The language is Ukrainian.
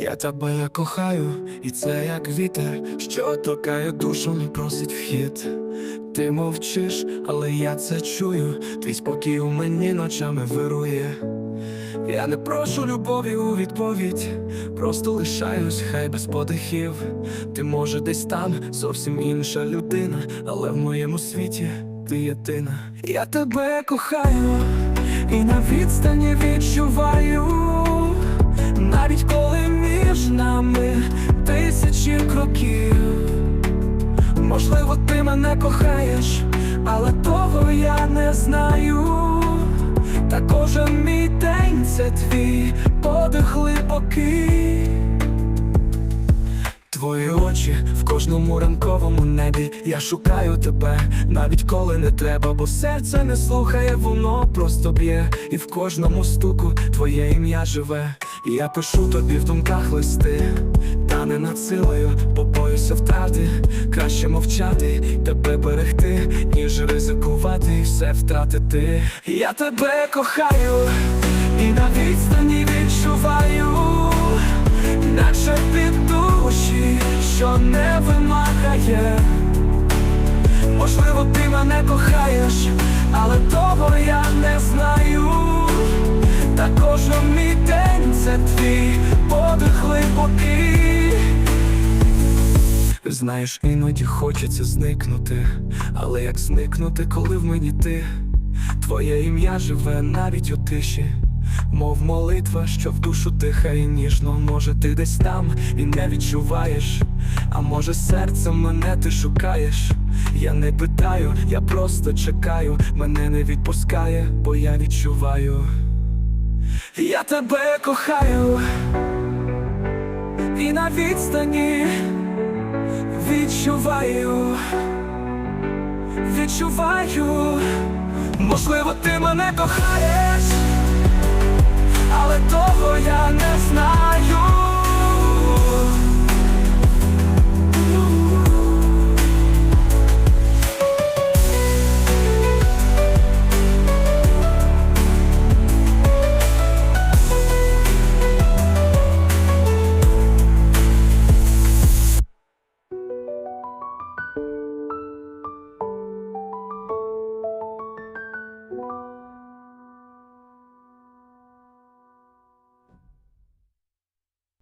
Я тебе кохаю, і це як вітер, що торкає душу, не просить вхід. Ти мовчиш, але я це чую. Твій спокій у мені ночами вирує. Я не прошу любові у відповідь, просто лишаюсь, хай без подихів. Ти може десь там зовсім інша людина, але в моєму світі ти єдина. Я тебе кохаю і на відстані відчуваю, навіть коли нами тисячі кроків. Можливо, ти мене кохаєш, але того я не знаю. Та кожен мій день це твій подих глибокий. Очі в кожному ранковому небі. Я шукаю тебе, навіть коли не треба, бо серце не слухає, воно просто б'є, і в кожному стуку твоє ім'я живе. І я пишу тобі в думках листи, та не надсилаю, бо боюся втрати. Краще мовчати, тебе берегти, ніж ризикувати і все втратити. Я тебе кохаю, і на відстані відчуваю мене кохаєш, але того я не знаю. Та кожен мій день це твій подих глибокий. Знаєш, іноді хочеться зникнути, але як зникнути, коли в мені ти? Твоє ім'я живе навіть у тиші, мов молитва, що в душу дихає ніжно. Може, ти десь там і не відчуваєш, а може, серцем мене ти шукаєш. Я не питаю, я просто чекаю, мене не відпускає, бо я відчуваю. Я тебе кохаю, і на відстані відчуваю, відчуваю, можливо, ти мене кохаєш, але того я не знаю.